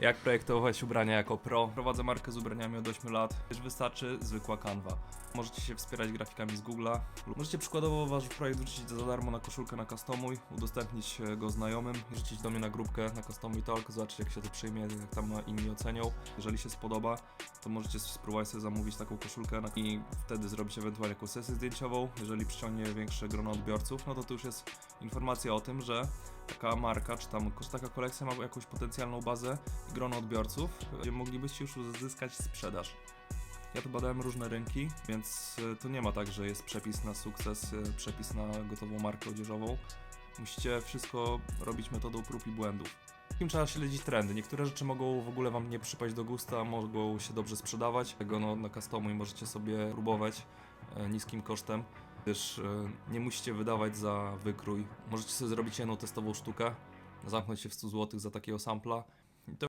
Jak projektować ubrania jako pro? Prowadzę markę z ubraniami od 8 lat. Też wystarczy zwykła kanwa. Możecie się wspierać grafikami z Google'a. Możecie przykładowo wasz projekt wrzucić za darmo na koszulkę na Customuj, udostępnić e, go znajomym, wrzucić do mnie na grupkę na Customuj Talk, zobaczyć jak się to przyjmie, jak tam inni ocenią. Jeżeli się spodoba, to możecie spróbować sobie zamówić taką koszulkę i wtedy zrobić ewentualnie jakąś sesję zdjęciową. Jeżeli przyciągnie większe grono odbiorców, no to to już jest informacja o tym, że taka marka, czy tam taka kolekcja ma jakąś potencjalną bazę i grono odbiorców, gdzie moglibyście już uzyskać sprzedaż. Ja tu badałem różne rynki, więc y, to nie ma tak, że jest przepis na sukces, y, przepis na gotową markę odzieżową. Musicie wszystko robić metodą prób i błędów. Takim trzeba śledzić trendy. Niektóre rzeczy mogą w ogóle wam nie przypaść do gusta, mogą się dobrze sprzedawać. Tego no, na customu możecie sobie próbować e, niskim kosztem, gdyż e, nie musicie wydawać za wykrój. Możecie sobie zrobić jedną testową sztukę, zamknąć się w 100 zł za takiego sampla